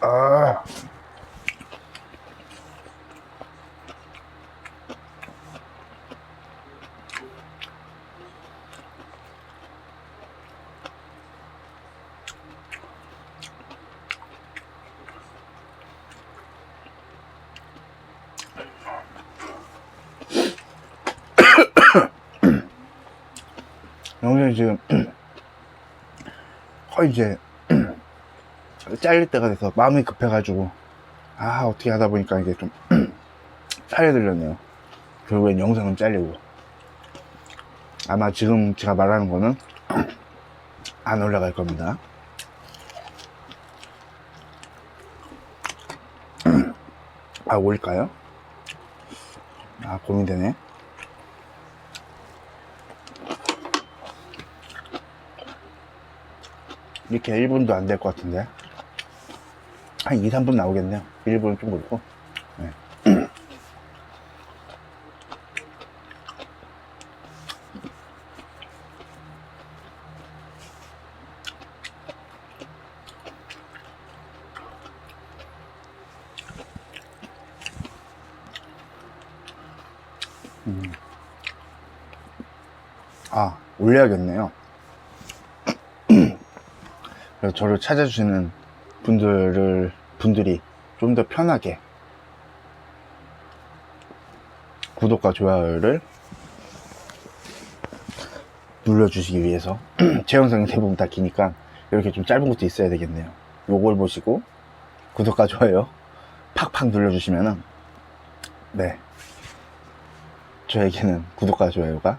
아. 영준이 지금 거의 이제 잘릴 때가 돼서 마음이 급해가지고 아 어떻게 하다 보니까 이게 좀 살이 들렸네요. 결국엔 영상은 잘리고. 아마 지금 제가 말하는 거는 안 올라갈 겁니다. 아 올릴까요? 아 고민되네. 이렇게 1분도 안 될 것 같은데 한 2, 3분 나오겠네요 1분은 좀 그렇고 네. 음. 아 올려야겠네요 그래서 저를 찾아주시는 분들을 분들이 좀 더 편하게 구독과 좋아요를 눌러주시기 위해서 제 영상이 대부분 다 기니까 이렇게 좀 짧은 것도 있어야 되겠네요. 요걸 보시고 구독과 좋아요 팍팍 눌러주시면은 네 저에게는 구독과 좋아요가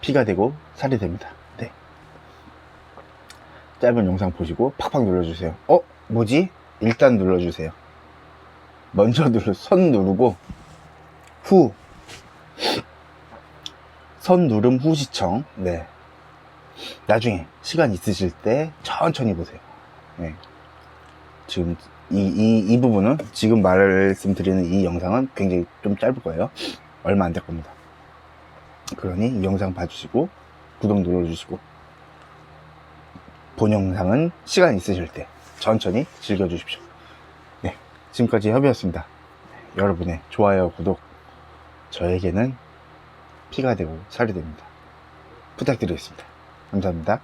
피가 되고 살이 됩니다. 네 짧은 영상 보시고 팍팍 눌러주세요. 어? 뭐지? 일단 눌러주세요. 먼저 눌러, 선 누르고, 후. 선 누름 후 시청. 네. 나중에 시간 있으실 때 천천히 보세요. 네. 지금 이, 이, 이 부분은 지금 말씀드리는 이 영상은 굉장히 좀 짧을 거예요. 얼마 안 될 겁니다. 그러니 이 영상 봐주시고, 구독 눌러주시고, 본 영상은 시간 있으실 때 천천히 즐겨주십시오. 네, 지금까지 협이었습니다. 여러분의 좋아요, 구독, 저에게는 피가 되고 살이 됩니다. 부탁드리겠습니다. 감사합니다.